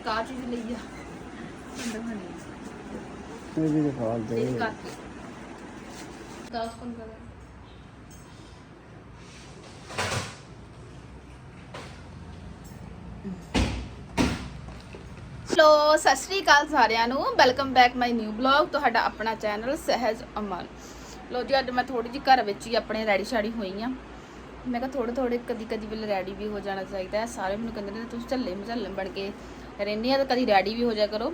ਇੱਕ ਆ ਚੀਜ਼ ਲਈ ਆ। ਅੰਦਰ ਖਾਣੀ ਇਹ ਵੀ ਦਿਖਾ ਦੇ। ਤੇਲ ਕਰਕੇ। 10 15 ਹੈਲੋ ਸਤਿ ਸ਼੍ਰੀ ਅਕਾਲ ਸਾਰਿਆਂ ਨੂੰ। Welcome back my new blog ਤੁਹਾਡਾ ਆਪਣਾ ਚੈਨਲ ਸਹਿਜ ਅਮਨ। ਲੋ ਜੀ ਅੱਜ ਮੈਂ ਥੋੜੀ ਜਿਹੀ ਘਰ ਵਿੱਚ ਹੀ ਆਪਣੇ ਰੈਡੀ ਸ਼ਾੜੀ ਹੋਈ ਆ। ਮੈਂ ਕਿਹਾ ਥੋੜੇ ਥੋੜੇ ਕਦੀ ਕਦੀ ਵੇਲੇ ਰੈਡੀ ਵੀ ਹੋ ਜਾਣਾ ਚਾਹੀਦਾ ਹੈ। ਸਾਰੇ ਮੈਨੂੰ ਕਹਿੰਦੇ ਨੇ ਤੁਸੀਂ ਝੱਲੇ ਮਝੱਲੇ ਬਣ ਕੇ ਰਹਿੰਦੇ ਆ ਤਾਂ ਕਦੀ ਰੈਡੀ ਵੀ ਹੋ ਜਾ ਕਰੋ।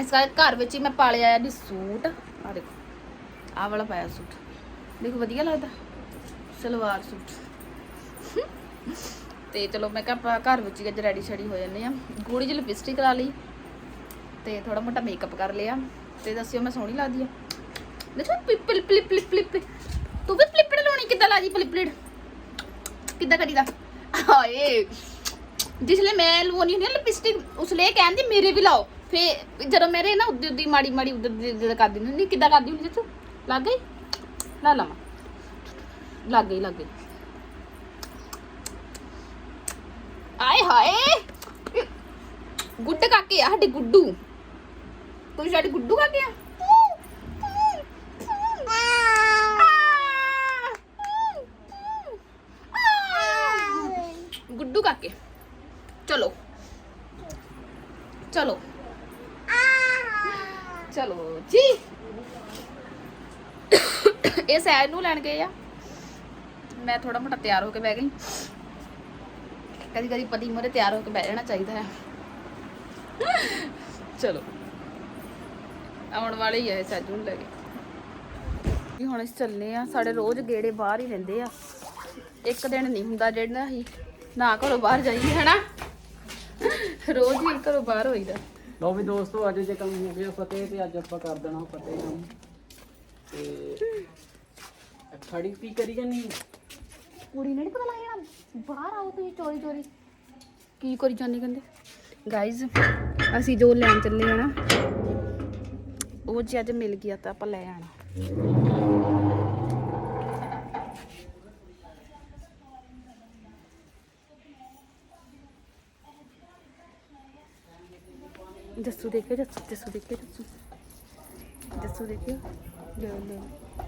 ਇਸ ਕਰਕੇ ਘਰ ਵਿੱਚ ਹੀ ਮੈਂ ਪਾ ਲਿਆ ਜੀ ਸੂਟ। ਆ ਦੇਖੋ, ਆਹ ਵਾਲਾ ਪਾਇਆ ਸੂਟ। ਦੇਖੋ ਵਧੀਆ ਲੱਗਦਾ, ਸਲਵਾਰ ਸੂਟ। ਤੇ ਚਲੋ ਮੈਂ ਕਿਹਾ ਘਰ ਵਿੱਚ ਹੀ ਅੱਜ ਰੈਡੀ ਸ਼ੈਡੀ ਹੋ ਜਾਂਦੇ ਆ ਗੂੜੀ ਜਿਹੀ ਲਿਪਸਟਿਕ ਲਾ ਲਈ ਤੇ ਥੋੜਾ ਮੋਟਾ ਮੇਕਅਪ ਕਰ ਲਿਆ। ਤੇ ਦੱਸਿਓ ਮੈਂ ਸੋਹਣੀ ਲੱਗਦੀ ਆ। ਦੇਖੋ ਪਲਿਪ ਪਲਿਪ ਪਲਿਪ ਪਲਿਪ ਤੂੰ ਵੀ ਪਲਿਪੜ ਲਾਉਣੀ, ਕਿੱਦਾਂ ਲਾਦੀ ਪਲਿਪੜ ਕਿੱਦਾਂ ਕਰੀਦਾ? ਹਾਏ। ਜਿਸਲੇ ਮੈਂ ਲਵਾਉਣੀ ਹੁੰਦੀ ਨਾ ਲਿਪਸਟਿਕ ਉਸਲੇ ਇਹ ਕਹਿੰਦੀ ਮੇਰੇ ਵੀ ਲਾਓ ਫੇ ਜਦੋਂ ਮੇਰੇ ਨਾ ਉੱਦੀ ਉੱਦੀ ਮਾੜੀ ਮਾੜੀ ਉੱਧਰ ਦੀ ਉੱਧਰ ਕਰਦੀ ਹੁੰਦੀ ਨਹੀਂ ਕਿੱਦਾਂ ਕਰਦੀ ਹੁੰਦੀ ਤੂੰ ਲੱਗ ਗਈ ਲਾ ਲਵਾਂ ਲੱਗ ਗਈ ਲੱਗ ਗਈ ਆਏ ਹਾਏ ਗੁੱਡ ਕਾਕੇ ਆ ਸਾਡੇ ਗੁੱਡੂ ਕੋਈ ਸਾਡੇ ਗੁੱਡੂ ਕਾਕੇ ਆ ਗੁੱਡੂ ਕਾਕੇ ਚਲੋ। ਚਲੋ। ਚਲੋ ਜੀ। ਇਹ ਸੈਰ ਨੂੰ ਲੈਣ ਗਏ ਆ। ਮੈਂ ਥੋੜਾ ਮੋਟਾ ਤਿਆਰ ਹੋ ਕੇ ਬਹਿ ਗਈ। ਕਦੀ ਕਦੀ ਪਤੀ ਮੋਰੇ ਤਿਆਰ ਹੋ ਕੇ ਬਹਿ ਜਾਣਾ ਚਾਹੀਦਾ ਹੈ। ਚਲੋ। ਆਉਣ ਵਾਲੇ ਹੀ ਆ ਸਾਜੂ ਨੂੰ ਲੈ ਕੇ। ਵੀ ਹੁਣ ਅਸੀਂ ਚੱਲੇ ਆ, ਸਾਡੇ ਰੋਜ਼ ਗੇੜੇ ਬਾਹਰ ਹੀ ਰਹਿੰਦੇ ਆ। ਇੱਕ ਦਿਨ ਨਹੀਂ ਹੁੰਦਾ ਜਿਹੜਾ ਅਸੀਂ ਨਾ ਘਰੋਂ ਬਾਹਰ ਜਾਈਏ, ਹਨਾ? ਰੋਜ਼ ਹੀ ਘਰੋਂ ਬਾਹਰ ਹੋਈਦਾ। ਲੋ ਵੀ ਦੋਸਤੋ ਅੱਜ ਜੇ ਕੰਮ ਹੋ ਗਿਆ ਫਤਿਹ ਤੇ ਅੱਜ ਆਪਾਂ ਕਰ ਦੇਣਾ ਫਤਿਹ ਕੰਮ। ਤੇ ਖੜੀ ਪੀ ਕਰੀ ਜਾਨੀ ਕੁੜੀ ਨੇ ਨੀ ਪਤਾ ਲੱਗ ਜਾਣਾ? ਬਾਹਰ ਆਓ ਤੁਸੀਂ ਚੋਰੀ ਚੋਰੀ। ਕੀ ਕਰੀ ਜਾਂਦੀ ਕਹਿੰਦੇ? ਗਾਇਜ਼ ਅਸੀਂ ਜੋ ਲੈਣ ਚੱਲੇ ਆ ਨਾ ਉਹ ਜੇ ਅੱਜ ਮਿਲ ਗਿਆ ਤਾਂ ਆਪਾਂ ਲੈ ਆਣਾ। ਜੱਸੂ ਦੇਖਿਓ ਜੱਸੂ ਜੱਸੂ ਦੇਖਿਓ ਜੱਸੂ ਜੱਸੂ ਦੇਖਿਓ। ਲੈ ਲੈ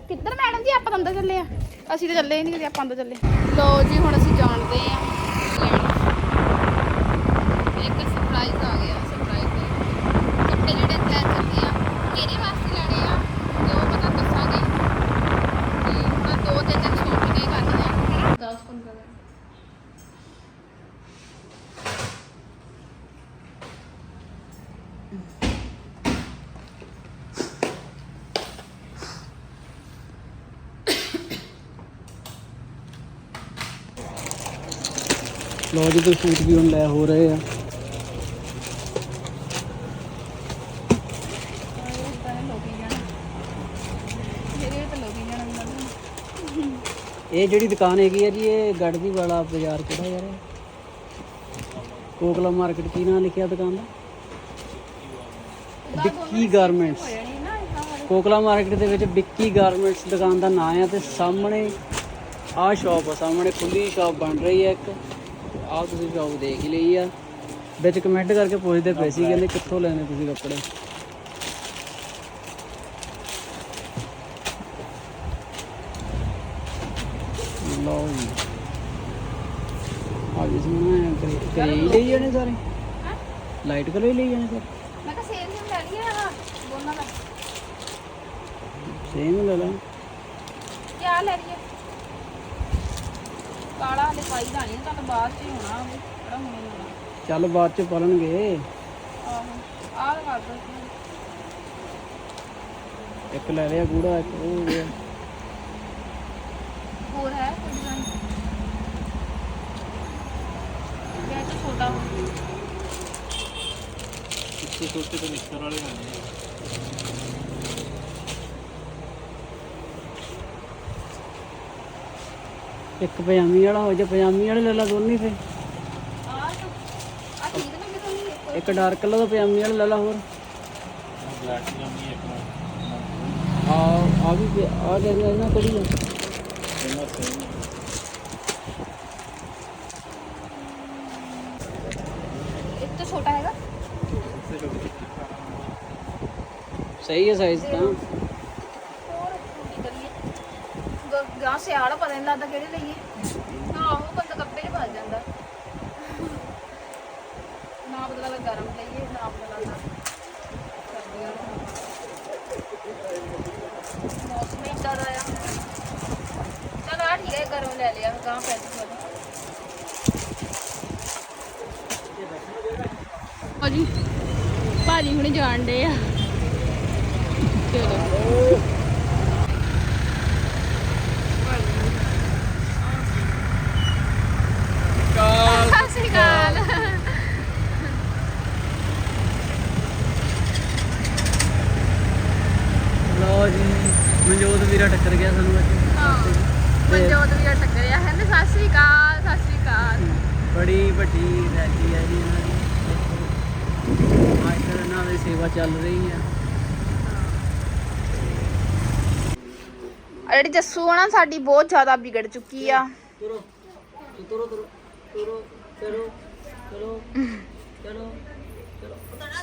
ਕਿੱਧਰ ਮੈਡਮ ਜੀ, ਆਪਾਂ ਤਾਂ ਅੰਦਰ ਚੱਲੇ ਆ। ਅਸੀਂ ਤਾਂ ਚੱਲੇ ਹੀ ਨਹੀਂ ਕਦੇ, ਆਪਾਂ ਅੰਦਰ ਚੱਲੇ। ਲੋ ਜੀ, ਹੁਣ ਅਸੀਂ ਜਾਣਦੇ ਆ। ਇੱਕ ਸਰਪ੍ਰਾਈਜ਼ ਆ ਗਿਆ ਸਰਪ੍ਰਾਈਜ਼ ਕੱਪੜੇ ਜਿਹੜੇ ਲੈ ਚੱਲੇ ਆ ਮੇਰੇ ਵਾਸਤੇ ਲੈਣੇ ਆ ਤੇ ਉਹ ਪਤਾ ਦੱਸਾਂਗੇ ਤੇ ਮੈਂ ਦੋ ਤਿੰਨ ਦਿਨ ਸ਼ੋਪਿੰਗ ਕਰਨੀ ਆ 10 15 ਦਿਨ ਲੋ ਜੀ ਤੇ ਸੂਟ ਵੀ ਹੁਣ ਲੈ ਹੋ ਰਹੇ ਆ। ਇਹ ਜਿਹੜੀ ਦੁਕਾਨ ਹੈਗੀ ਆ ਜੀ, ਇਹ ਗੜਦੀ ਵਾਲਾ ਬਾਜ਼ਾਰ ਕਿਹੜਾ ਯਾਰ? ਕੋਕਲਾ ਮਾਰਕੀਟ, ਕੀ ਨਾਂ ਲਿਖਿਆ ਦੁਕਾਨ ਦਾ? ਵਿੱਕੀ ਗਾਰਮੈਂਟਸ। ਕੋਕਲਾ ਮਾਰਕੀਟ ਦੇ ਵਿੱਚ ਵਿੱਕੀ ਗਾਰਮੈਂਟਸ ਦੁਕਾਨ ਦਾ ਨਾਂ ਆ ਤੇ ਸਾਹਮਣੇ ਆਹ ਸ਼ਾਪ ਆ, ਸਾਹਮਣੇ ਖੁੱਲੀ ਸ਼ਾਪ ਬਣ ਰਹੀ ਹੈ ਇੱਕ। ਆਹ ਤੁਸੀਂ ਸ਼ਾਪ ਦੇਖ ਹੀ ਲਈ ਆ। ਵਿੱਚ ਕਮੈਂਟ ਕਰਕੇ ਪੁੱਛਦੇ ਪਏ ਸੀ ਕਹਿੰਦੇ ਕਿੱਥੋਂ ਲੈਣੇ ਤੁਸੀਂ ਕੱਪੜੇ? ਲਓ ਜੀ। ਆ ਜਿਸ ਨੂੰ ਕਰੇ ਹੀ ਲਈ ਜਾਣੇ ਸਾਰੇ। ਲਾਈਟ ਕਲਰ ਹੀ ਲਈ ਜਾਣੇ ਸਾਰੇ। ਮੈਂ ਕਿਹਾ ਸੇਲ ਨੂੰ ਲੈ ਲਿਆ ਦੋਨਾਂ ਦਾ। ਸੇਮ ਲੈ ਲਾ। ਕਿਆ ਲੈ ਲਈਏ? ਕਾਲਾ ਹਲੇ ਪਾਈ ਦਾ ਨਹੀਂ ਤੁਹਾਨੂੰ ਬਾਅਦ ਚ ਹੀ ਹੋਣਾ ਉਹ ਕਿਹੜਾ ਹੁਣੇ ਹੀ ਹੋਣਾ। ਚੱਲ ਬਾਅਦ ਚ ਪਾਲਣਗੇ ਆਹੋ ਆਹ ਕਰ ਦੋ ਇੱਕ ਲੈ ਲਿਆ ਗੂੜਾ ਇੱਕ ਉਹ ਹੋ ਗਿਆ। ਹੋਰ ਹੈ ਕੋਈ ਡਿਜ਼ਾਈਨ ਇਹ ਤਾਂ ਛੋਟਾ ਹੋ ਇੱਥੇ ਸੋਚੇ ਤਾਂ ਮਿਕਸਰ ਵਾਲੇ ਲੈਣੇ ਇੱਕ ਪਜਾਮੀ ਵਾਲਾ ਹੋ ਜਾ ਪਜਾਮੀ ਵਾਲੇ ਲੈ ਲਾ ਦੋਨੇ ਫੇ ਇੱਕ ਡਾਰਕ ਕਲਰ ਦਾ ਪਜਾਮੀ ਵਾਲਾ ਲੈ ਲਾ ਹੋਰ। ਆ ਵੀ ਆ ਦੇ ਇਹਨਾਂ ਸੇਮ ਇੱਕ ਛੋਟਾ ਸਹੀ ਹੈ ਸਾਈਜ਼ ਤਾਂ। ਸਿਆਲ ਪਤਾ ਨਹੀਂ ਲੱਗਦਾ ਕਿਹੜੇ ਲਈਏ ਆਹੋ ਬੰਦਾ ਕੱਪੜੇ ਚ ਫਸ ਜਾਂਦਾ। ਨਾ ਪਤਾ ਲੱਗਦਾ ਗਰਮ ਲਈਏ ਨਾ ਪਤਾ ਲੱਗਦਾ। ਸਰਦੀਆਂ ਨੂੰ ਮੌਸਮ ਹੀ ਇਦਾਂ ਦਾ ਆ। ਚਲ ਆ ਠੀਕ ਹੈ ਗਰਮ ਲੈ ਲਿਆ ਗਾਂ ਪੈ ਜੂਗਾ ਭਾਜੀ ਭਾਜੀ ਹੁਣੇ ਜਾਣ ਡੇ ਆ। ਚਲੋ ਸਤਿ ਸ਼੍ਰੀ ਅਕਾਲ ਲਓ ਜੀ ਮਨਜੋਤ ਵੀਰਾ ਟੱਕਰ ਗਿਆ ਸਾਨੂੰ ਅੱਜ ਹਾਂ ਮਨਜੋਤ ਵੀ ਟੱਕਰਿਆ ਹੈ ਨਾ ਸਤਿ ਸ਼੍ਰੀ ਅਕਾਲ ਸਤਿ ਸ਼੍ਰੀ ਅਕਾਲ ਬੜੀ ਵੱਡੀ ਰੈਲੀ ਹੈ ਜੀ ਇਹਨਾਂ ਦੀ ਅੱਜ ਕੱਲ੍ਹ ਇਹਨਾਂ ਦੀ ਸੇਵਾ ਚੱਲ ਰਹੀ ਹੈ ਜਿਹੜੀ ਜੱਸੂ ਆ ਨਾ ਸਾਡੀ ਬਹੁਤ ਜ਼ਿਆਦਾ ਵਿਗੜ ਚੁੱਕੀ ਆ ਤੁਰੋ ਤੁਰੋ ਤੁਰੋ ਤੁਰੋ ਚਲੋ ਚਲੋ ਚਲੋ ਚਲੋ ਪਤਾ ਨਾ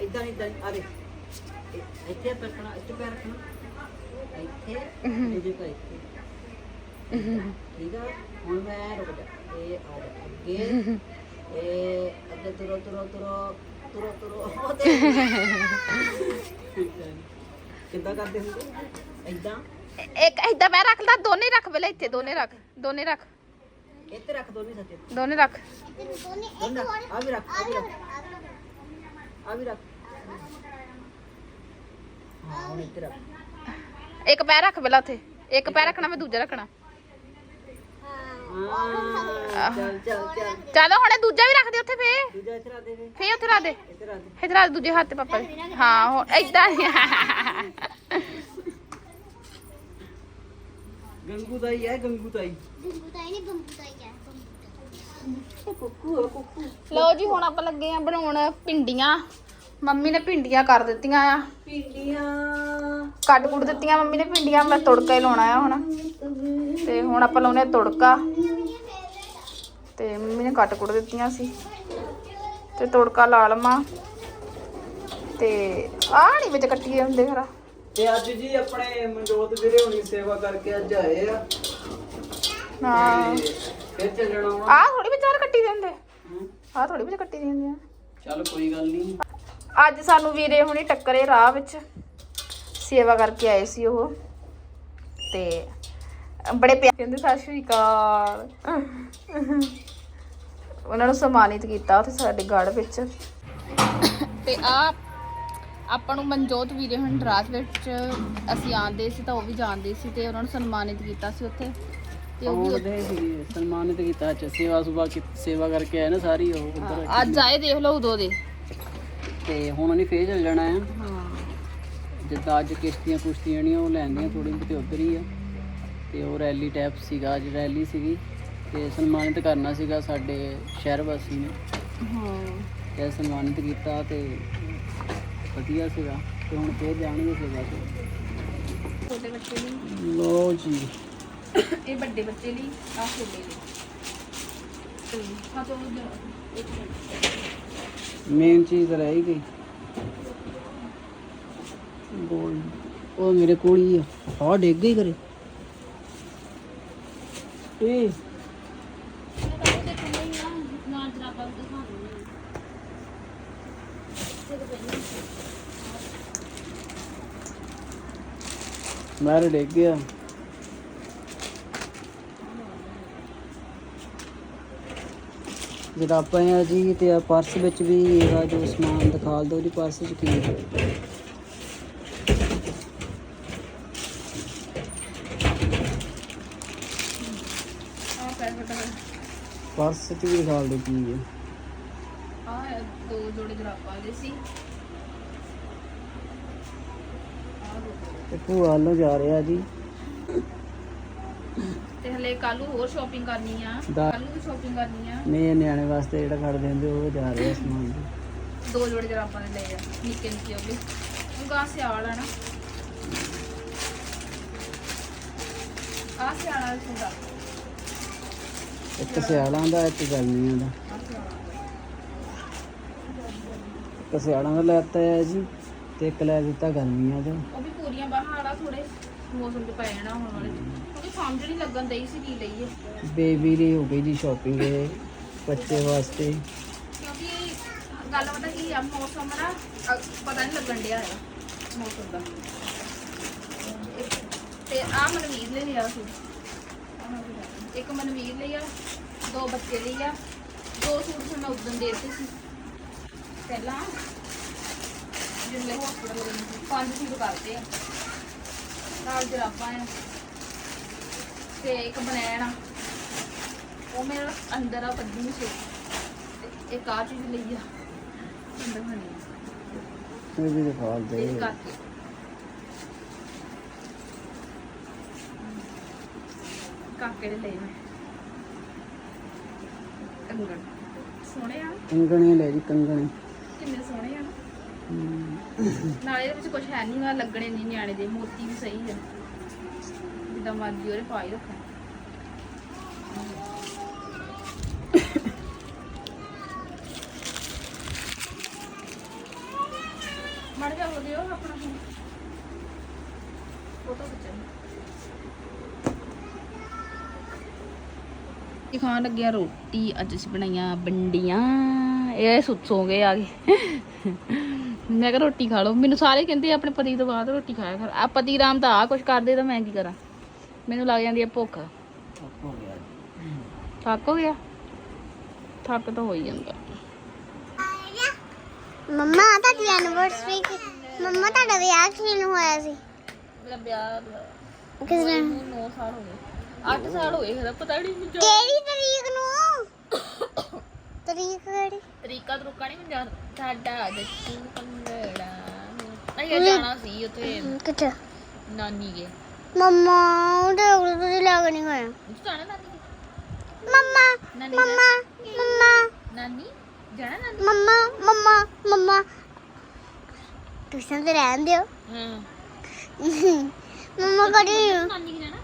ਇਦਾਂ ਨਹੀਂ ਇਦਾਂ ਆ ਦੇ ਇੱਥੇ ਪੈਰ ਰੱਖਣਾ ਇੱਥੇ ਪੈਰ ਰੱਖਣਾ ਇੱਥੇ ਇਹਦੇ ਪਾ ਇੱਥੇ ਠੀਕ ਆ ਹੁਣ ਮੈਂ ਰੁਕ ਜਾ ਇਹ ਆ ਜਾ ਅੱਗੇ ਇਹ ਅੱਗੇ ਤੁਰੋ ਤੁਰੋ ਤੁਰੋ ਤੁਰੋ ਤੁਰੋ ਉਹ ਤੇ ਕਿੱਦਾਂ ਕਰਦੇ ਹੁੰਦੇ ਇਦਾਂ ਇੱਕ ਏਦਾਂ ਮੈਂ ਰੱਖ ਲਾ ਦੋਨੇ ਰੱਖ ਵੇਲੇ ਇੱਥੇ ਦੋਨੇ ਰੱਖ ਦੋਨੇ ਰੱਖ ਇੱਥੇ ਰੱਖ ਦੋ ਨਹੀਂ ਸੱਚੇ ਦੋਨੇ ਰੱਖ ਦੋਨਾਂ ਆ ਵੀ ਰੱਖ ਆ ਵੀ ਰੱਖ ਆ ਵੀ ਰੱਖ ਹਾਂ ਹੁਣ ਇੱਕ ਪੈਰ ਰੱਖ ਵੇਲਾ ਉੱਥੇ। ਇੱਕ ਪੈਰ ਰੱਖਣਾ ਮੈਂ ਦੂਜਾ ਰੱਖਣਾ। ਹਾਂ। ਚੱਲ ਚੱਲ ਚੱਲ। ਚਲੋ ਹੁਣੇ ਦੂਜਾ ਵੀ ਰੱਖ ਦੇ ਉੱਥੇ ਫੇ ਦੂਜਾ ਇੱਥੇ ਰੱਖ ਦੇ ਵੇ ਫੇ ਉੱਥੇ ਰੱਖ ਦੇ। ਇੱਥੇ ਰੱਖ ਦੇ। ਇੱਥੇ ਰੱਖ ਦੇ ਦੂਜੇ ਹੱਥ ਤੇ ਪਾਪਾ ਦੇ ਹਾਂ ਹੁਣ ਏਦਾਂ ਗੰਗੂ ਤਾਈ ਹੈ ਗੰਗੂ ਤਾਈ। ਕੁੱਕੂ ਹੈ ਕੁੱਕੂ। ਲਓ ਜੀ ਹੁਣ ਆਪਾਂ ਲੱਗੇ ਆ ਬਣਾਉਣ ਪਿੰਡੀਆਂ ਮੰਮੀ ਨੇ ਪਿੰਡੀਆਂ ਕਰ ਦਿੱਤੀਆਂ ਆ। ਪਿੰਡੀਆਂ ਕੱਟ ਕੁੱਟ ਦਿੱਤੀਆਂ ਮੰਮੀ ਨੇ ਪਿੰਡੀਆਂ ਮੈਂ ਤੜਕਾ ਹੀ ਲਾਉਣਾ ਆ ਹੁਣ। ਤੇ ਹੁਣ ਆਪਾਂ ਲਾਉਣੇ ਆ ਤੜਕਾ। ਤੇ ਮੰਮੀ ਨੇ ਕੱਟ ਕੁੱਟ ਦਿੱਤੀਆਂ ਸੀ। ਤੇ ਤੜਕਾ ਲਾ ਲਵਾਂ। ਤੇ ਆਹ ਨਹੀਂ ਵਿੱਚ ਕੱਟੀਏ ਹੁੰਦੇ ਖਰਾ ਤੇ ਅੱਜ ਜੀ ਆਪਣੇ ਮਨਜੋਤ ਵੀਰੇ ਹੁਣੀ ਸੇਵਾ ਕਰਕੇ ਅੱਜ ਆਏ ਆ। ਹਾਂ। ਤੇ ਫਿਰ ਚੱਲਣਾ ਆਹ ਥੋੜੀ ਵਿੱਚ ਹੋਰ ਕੱਟੀ ਦੇ ਹੁੰਦੇ। ਹਮ, ਆਹ ਥੋੜੀ ਵਿੱਚ ਕੱਟੀ ਦੇ ਹੁੰਦੇ ਆ ਚੱਲ ਕੋਈ ਗੱਲ ਨਹੀਂ ਅੱਜ ਸਾਨੂੰ ਵੀਰੇ ਹੁਣੀ ਟੱਕਰੇ ਰਾਹ ਵਿੱਚ। ਸੇਵਾ ਕਰਕੇ ਆਏ ਸੀ ਉਹ। ਤੇ ਬੜੇ ਪਿਆਰ ਕਹਿੰਦੇ ਸਤਿ ਸ਼੍ਰੀ ਅਕਾਲ। ਉਹਨਾਂ ਨੂੰ ਸਨਮਾਨਿਤ ਕੀਤਾ ਉੱਥੇ ਸਾਡੇ ਗੜ ਵਿੱਚ। ਤੇ ਆ ਆਪਾਂ ਨੂੰ ਮਨਜੋਤ ਵੀਰੇ ਹੁਣ ਰਾਤ ਵਿੱਚ ਅਸੀਂ ਆਂਦੇ ਸੀ ਤਾਂ ਉਹ ਵੀ ਜਾਣਦੇ ਸੀ ਤੇ ਉਹਨਾਂ ਨੂੰ ਸਨਮਾਨਿਤ ਕੀਤਾ ਸੀ ਉੱਥੇ। ਤੇ ਉਹ ਵੀ ਉਹਦੇ ਸੀ ਸਨਮਾਨਿਤ ਕੀਤਾ ਅੱਜ ਸੇਵਾ ਸੁਭਾ ਕੀ ਸੇਵਾ ਕਰਕੇ ਆਏ ਨਾ ਸਾਰੀ ਉਹ ਉੱਧਰ। ਅੱਜ ਆਏ ਦੇਖ ਲਓ ਉਦੋਂ ਦੇ। ਤੇ ਹੁਣ ਉਹਨੇ ਫੇਰ ਚੱਲ ਜਾਣਾ ਆ। ਹਾਂ। ਜਿੱਦਾਂ ਅੱਜ ਕਿਸ਼ਤੀਆਂ ਕੁਸ਼ਤੀਆਂ ਨਹੀਂ ਉਹ ਲੈਂਦੀਆਂ ਥੋੜੀ ਬਹੁਤੀ ਉੱਧਰ ਹੀ ਆ। ਤੇ ਉਹ ਰੈਲੀ ਟੈਪ ਸੀਗਾ ਅੱਜ ਰੈਲੀ ਸੀਗੀ। ਤੇ ਸਨਮਾਨਿਤ ਕਰਨਾ ਸੀਗਾ ਸਾਡੇ ਸ਼ਹਿਰ ਵਾਸੀ ਨੇ। ਹਾਂ। ਤੇ ਸਨਮਾਨਿਤ ਕੀਤਾ ਤੇ ਵਧੀਆ ਸੀਗਾ। ਤੇ ਹੁਣ ਫੇਰ ਜਾਣਗੇ ਸੇਵਾ ਤੇ। ਛੋਟੇ ਬੱਚੇ ਲਈ। ਲੋ ਜੀ। ਇਹ ਵੱਡੇ ਬੱਚੇ ਲਈ ਆ ਛੋਟੇ ਲਈ। ਤੇ ਹਾਂ ਤੋਂ ਇੱਕ ਮਿੰਟ। ਮੇਨ ਚੀਜ਼ ਰਹਿ ਗਈ ਗੋਲ ਉਹ ਮੇਰੇ ਕੋਲ ਹੀ ਆ। ਹਾਂ ਡਿੱਗ ਗਈ ਕਰੇ ਇਹ ਮਾਰ ਡਿੱਗ ਗਿਆ। ਜਿਹੜਾ ਆਪਾਂ ਆ ਜੀ ਤੇ ਆ ਪਰਸ ਵਿੱਚ ਵੀ ਇਹਦਾ ਜੋ ਸਮਾਨ ਦਿਖਾ ਦੋ ਜੀ ਪਰਸ ਚ ਕੀ ਹੈ ਪਰਸ ਚ ਵੀ ਦਿਖਾ ਦੋ ਕੀ ਹੈ ਆ ਦੋ ਜੋੜੇ ਜਰਾਬਾਂ ਦੇ ਸੀ। ਤੇ ਭੂਆ ਵੱਲੋਂ ਜਾ ਰਿਹਾ ਜੀ। ਤੇ ਹਲੇ ਕੱਲੂ ਹੋਰ ਸ਼ਾਪਿੰਗ ਕਰਨੀ ਆ। ਦਾ- ਕੱਲੂ ਵੀ ਸ਼ਾਪਿੰਗ ਕਰਨੀ ਆ। ਨਹੀਂ ਇਹ ਨਿਆਣੇ ਵਾਸਤੇ ਜਿਹੜਾ ਖੜਦੇ ਹੁੰਦੇ ਉਹ ਜਾ ਰਿਹਾ ਸਮਾਨ ਜੀ ਦੋ ਜੋੜੇ ਜਰਾਬਾਂ ਦੇ ਲਏ ਆ ਨਿੱਕੇ ਨਿੱਕੇ ਉਹ ਵੀ ਹੁਣ ਗਾ ਸਿਆਲ ਆ ਨਾ। ਆ ਸਿਆਲ ਵਾਲਾ ਸੂਟ ਆ ਇੱਕ ਸਿਆਲਾਂ ਦਾ ਇੱਕ ਗਰਮੀਆਂ ਦਾ। ਆਹ ਸਿਆਲ ਵਾਲਾ। ਇੱਕ ਸਿਆਲਾਂ ਦਾ ਲੈਤਾ ਹੈ ਜੀ ਤੇ ਇੱਕ ਲੈ ਦਿੱਤਾ ਗਰਮੀਆਂ 'ਚ ਉਹ ਵੀ ਪੂਰੀਆਂ ਬਾਹਾਂ ਵਾਲਾ ਥੋੜੇ ਮੌਸਮ ਚ ਪੈ ਜਾਣਾ ਹੁਣ ਵਾਲੇ। ਕਿਉਂਕਿ ਸਮਝ ਨਹੀਂ ਲੱਗਣ ਦਈ ਸੀ ਕੀ ਲਈਏ। ਬੇਬੀ ਦੀ ਹੋ ਗਈ ਜੀ ਸ਼ਾਪਿੰਗ ਇਹ ਬੱਚੇ ਵਾਸਤੇ। ਕਿਉਂਕਿ ਗੱਲ ਪਤਾ ਕੀ ਆ ਮੌਸਮ ਨਾ ਅ, ਪਤਾ ਨਹੀਂ ਲੱਗਣ ਡਿਆ ਹੈ ਮੌਸਮ ਦਾ। ਤੇ ਆ ਮਨਵੀਰ ਲਈ ਲਿਆ ਸੀ। ਇੱਕ ਮਨਵੀਰ ਲਈ ਆ ਦੋ ਬੱਚੇ ਲਈ ਆ ਦੋ ਸੂਟ ਫਿਰ ਮੈਂ ਉਦੋਂ ਦੇ ਦਿੱਤੇ ਸੀ। ਪਹਿਲਾਂ ਜਿੰਨੇ ਹਸਪੀਟਲ ਸੀ ਪੰਜ ਸੂਟ ਕਰਤੇ ਆ। ਨਾਲ ਜਰਾਬਾਂ ਆ। ਤੇ ਇੱਕ ਬਨੈਣ ਆ ਉਹ ਮੇਰਾ ਅੰਦਰ ਆ ਪੱਦੀ ਨੂੰ ਤੇ ਇੱਕ ਆ ਚੀਜ਼ ਲਈ ਆ ਅੰਦਰ ਬਣੀ ਇਹ ਵੀ ਦਿਖਾ ਦੇ। ਕਰਕੇ। ਕਾਕੇ ਦੇ ਲਈ ਮੈਂ। ਕੰਗਣ। ਸੋਹਣੇ ਆ ਕੰਗਣੇ ਲੈ ਜੀ ਕੰਗਣੇ। ਕਿੰਨੇ ਸੋਹਣੇ ਆ ਨਾ। ਨਾਲੇ ਇਹਦੇ ਵਿੱਚ ਕੁਝ ਹੈ ਨਹੀਂ ਵਾ ਲੱਗਣੇ ਨਹੀਂ ਨਿਆਣੇ ਦੇ ਮੋਤੀ ਵੀ ਸਹੀ ਆ। ਜਿੱਦਾਂ ਮਰਜ਼ੀ ਉਹਦੇ ਪਾਈ ਰੱਖਾਂ ਮੜ ਜਾ ਹੋ ਦਿਓ ਆਪਣਾ ਫੋਟੋ ਖਿੱਚਣ ਖਾਣ ਲੱਗਿਆ ਰੋਟੀ, ਅੱਜ ਅਸੀਂ ਬਣਾਈਆਂ ਬੰਡੀਆਂ ਇਹ ਸੁੱਤ ਸੋ ਗਏ ਆ ਗਏ ਮੈਂ ਕਿਹਾ ਰੋਟੀ ਖਾ ਲਓ। ਮੈਨੂੰ ਸਾਰੇ ਕਹਿੰਦੇ ਆਪਣੇ ਪਤੀ ਤੋਂ ਬਾਅਦ ਰੋਟੀ ਖਾਇਆ ਕਰ। ਆ ਪਤੀ ਰਾਮ ਤਾਂ ਆ ਕੁਛ ਕਰਦੇ ਤਾਂ ਮੈਂ ਕੀ ਕਰਾਂ? ਮੈਨੂੰ ਲੱਗ ਜਾਂਦੀ ਹੈ ਭੁੱਖ। ਥੱਕ ਹੋ ਗਿਆ। ਥੱਕ ਹੋ ਗਿਆ? ਥੱਕ ਤਾਂ ਹੋ ਹੀ ਜਾਂਦਾ। ਮੰਮਾ ਤੁਹਾਡੀ ਐਨਵਰਸਰੀ ਮੰਮਾ ਤੁਹਾਡਾ ਵਿਆਹ ਕਿਵੇਂ ਹੋਇਆ ਸੀ? ਮੇਰਾ ਵਿਆਹ ਕਿਸ ਦਿਨ? 9 ਸਾਲ ਹੋ ਗਏ। 8 ਸਾਲ ਹੋ ਗਏ ਖਰਾ ਪਤਾ ਨਹੀਂ ਮੈਨੂੰ ਕਿਹੜੀ ਤਰੀਕ ਨੂੰ? ਤਰੀਕ ਕਿਹੜੀ? ਤਰੀਕਾ ਤਰੁਕਾ ਨਹੀਂ ਮੈਨੂੰ ਸਾਡਾ ਜੱਟੂ ਪੰਗੜਾ ਅਸੀਂ ਜਾਣਾ ਸੀ ਉੱਥੇ। ਕਿੱਥੇ? ਨਾਨੀ ਕੇ ਮੰਮਾ ਨਾਨੀ ਨਾਨੀ ਜਾਣਾ? ਨਾਨੀ? ਹਾਂ। ਨਾਨੀ ਕੇ ਜਾਣਾ?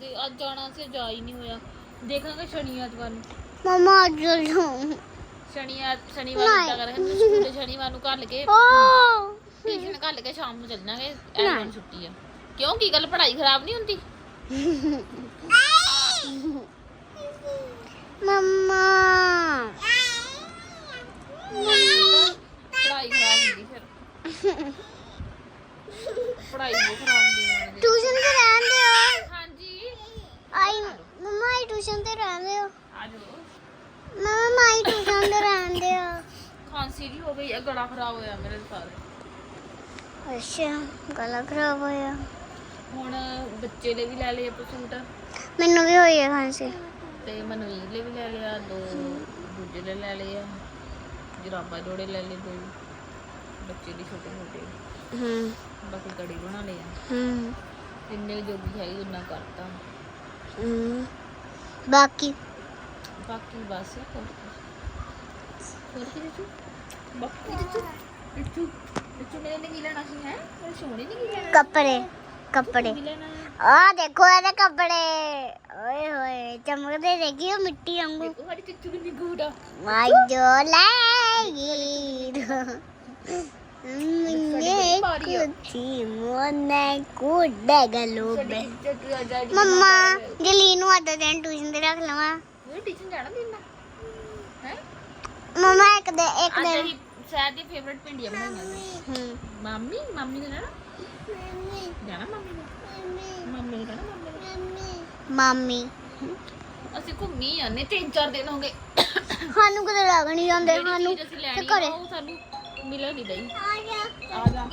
ਦੇ ਅੱਜ ਜਾਣਾ ਸੀ ਜਾ ਹੀ ਨਹੀਂ ਹੋਇਆ। ਦੇਖਾਂਗੇ ਸ਼ਨੀ ਐਤਵਾਰ ਨੂੰ। ਮੰਮਾ ਅੱਜ ਜਾਉਂ ਸ਼ਨੀ ਐਤ- ਸ਼ਨੀਵਾਰ ਨੂੰ ਇਦਾਂ ਕਰਾਂਗੇ। ਸਕੂਲੇ ਸ਼ਨੀਵਾਰ ਨੂੰ ਘੱਲ ਕੇ ਓ ਟਿਊਸ਼ਨ ਘੱਲ ਕੇ ਸ਼ਾਮ ਨੂੰ ਚੱਲ ਜਾਾਂਗੇ ਐਤਵਾਰ ਨੂੰ। ਛੁੱਟੀ ਆ। ਕਿਉਂ? ਕੀ ਗੱਲ ਪੜ੍ਹਾਈ ਖਰਾਬ ਨਹੀਂ ਹੁੰਦੀ? ਮੰਮਾ। ਪੜ੍ਹਾਈ ਖਰਾਬ ਹੁੰਦੀ ਫਿਰ। ਪੜ੍ਹਾਈ ਬਹੁਤ ਖਰਾਬ ਹੁੰਦੀ ਹੈ ਟਿਊਸ਼ਨ ਤੇ ਰਹਿਣ ਦਿਓ ਹਾਂਜੀ। ਆਈ ਮੰਮਾ ਆਈ ਟਿਊਸ਼ਨ ਤੇ ਰਹਿਣ ਦਿਓ ਆ ਜਾਓ। ਮੰਮਾ ਮਾਈ ਟਿਊਸ਼ਨ ਤੇ ਰਹਿਣ ਦਿਓ ਖਾਂਸੀ ਵੀ ਹੋ ਗਈ ਹੈ ਗਲਾ ਖਰਾਬ ਹੋਇਆ ਮੇਰੇ ਸਾਰੇ। ਅੱਛਾ ਗਲਾ ਖਰਾਬ ਹੋਇਆ। ਹੁਣ ਬੱਚੇ ਲਈ ਵੀ ਲੈ ਲਏ ਆਪਾਂ ਸੂਟ। ਮੈਨੂੰ ਵੀ ਹੋਈ ਹੈ ਖਾਂਸੀ। ਤੇ ਮਨਵੀਰ ਲਈ ਵੀ ਲੈ ਲਿਆ ਦੋ ਦੂਜੇ ਲਈ ਲੈ ਲਏ ਆ। ਜਰਾਬਾ ਜੋੜੇ ਲੈ ਲਏ ਦੋ। ਬੱਚੇ ਦੀ ਛੋਟੇ ਛੋਟੇ ਹੂੰ। ਬਾਕੀ ਕੜੀ ਬਣਾ ਲਿਆ ਹੂੰ। ਜਿੰਨੇ ਜੋਗੀ ਹੈਗੀ ਉਹਨਾਂ ਕਰਤਾ। ਹੂੰ। ਬਾਕੀ? ਬਾਕੀ ਬਸ। ਹੋਰ ਕੀ। ਹੋਰ ਕੀ ਦਿੱਤੂ ਬਾਕੀ ਦਿੱਤੂ ਮੰਮਾ ਜਲੀ ਨੂੰ ਅੱਧਾ ਦਿਨ ਟਿਊਸ਼ਨ ਤੇ ਰੱਖ ਲਵਾਂ। ਉਹ ਟੀਚਰ ਜਾਣਾ ਦਿੰਦਾ? ਹੈ? ਮੰਮਾ ਇੱਕ ਦੇ ਇੱਕ ਅੱਜ ਦਿਨ। ਸ਼ਹਿਰ ਦੀ ਫੇਵਰਟ ਪਿੰਡੀਆਂ ਬਣਾਈਆਂ ਸੀ ਹੂੰ ਮਾਮੀ? ਮਾਮੀ ਨੇ ਜਾਣਾ ਜਾਣਾ ਮਾਮੀ ਨੇ? ਮੰਮੀ। ਨੇ ਮੰਮੀ ਨੇ? ਮਾਮੀ। ਅਸੀਂ ਘੁੰਮੀ ਜਾਂਦੇ ਤਿੰਨ ਚਾਰ ਦਿਨ ਹੋ ਗਏ। ਸਾਨੂੰ ਕਿਤੇ ਲੱਗ ਨਹੀਂ ਜਾਂਦੇ ਸਾਨੂੰ ਤੇ ਘਰੇ। ਉਹ ਸਾਨੂੰ ਮਿਲ ਨਹੀਂ ਰਹੀ ਆ ਜਾ। ਆ ਜਾ।